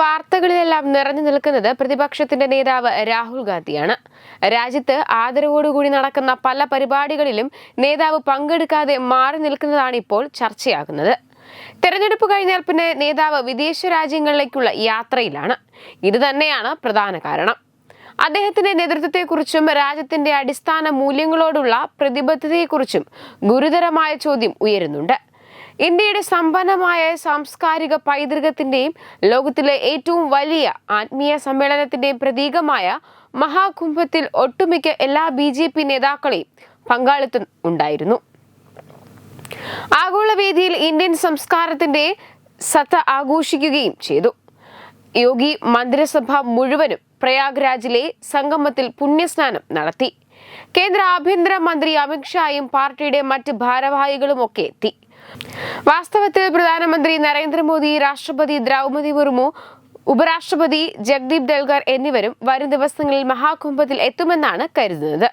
വാർത്തകളിലെല്ലാം നിറഞ്ഞു നിൽക്കുന്നത് പ്രതിപക്ഷത്തിന്റെ നേതാവ് രാഹുൽ ഗാന്ധിയാണ്. രാജ്യത്ത് ആദരവോടുകൂടി നടക്കുന്ന പല പരിപാടികളിലും നേതാവ് പങ്കെടുക്കാതെ മാറി നിൽക്കുന്നതാണ് ഇപ്പോൾ ചർച്ചയാകുന്നത്. തെരഞ്ഞെടുപ്പ് കഴിഞ്ഞാൽ പിന്നെ നേതാവ് വിദേശ രാജ്യങ്ങളിലേക്കുള്ള യാത്രയിലാണ്. ഇത് തന്നെയാണ് പ്രധാന കാരണം. അദ്ദേഹത്തിന്റെ നേതൃത്വത്തെക്കുറിച്ചും രാജ്യത്തിന്റെ അടിസ്ഥാന മൂല്യങ്ങളോടുള്ള പ്രതിബദ്ധതയെക്കുറിച്ചും ഗുരുതരമായ ചോദ്യം ഉയരുന്നുണ്ട്. ഇന്ത്യയുടെ സമ്പന്നമായ സാംസ്കാരിക പൈതൃകത്തിന്റെയും ലോകത്തിലെ ഏറ്റവും വലിയ ആത്മീയ സമ്മേളനത്തിന്റെയും പ്രതീകമായ മഹാകുംഭത്തിൽ ഒട്ടുമിക്ക എല്ലാ ബി ജെ പി നേതാക്കളെയും പങ്കാളിത്തം ഉണ്ടായിരുന്നു. ആഗോളവേദിയിൽ ഇന്ത്യൻ സംസ്കാരത്തിന്റെ സത്ത ആഘോഷിക്കുകയും ചെയ്തു. യോഗി മന്ത്രിസഭ മുഴുവനും പ്രയാഗ്രാജിലെ സംഗമത്തിൽ പുണ്യസ്നാനം നടത്തി. കേന്ദ്ര ആഭ്യന്തര മന്ത്രി അമിത്ഷായും പാർട്ടിയുടെ മറ്റ് ഭാരവാഹികളുമൊക്കെ എത്തി. വാസ്തവത്തിൽ പ്രധാനമന്ത്രി നരേന്ദ്രമോദി രാഷ്ട്രപതി ദ്രൗപതി മുർമു ഉപരാഷ്ട്രപതി ജഗ്ദീപ് ദൽഗർ എന്നിവരും വരും ദിവസങ്ങളിൽ മഹാകുംഭത്തിൽ എത്തുമെന്നാണ് കരുതുന്നത്.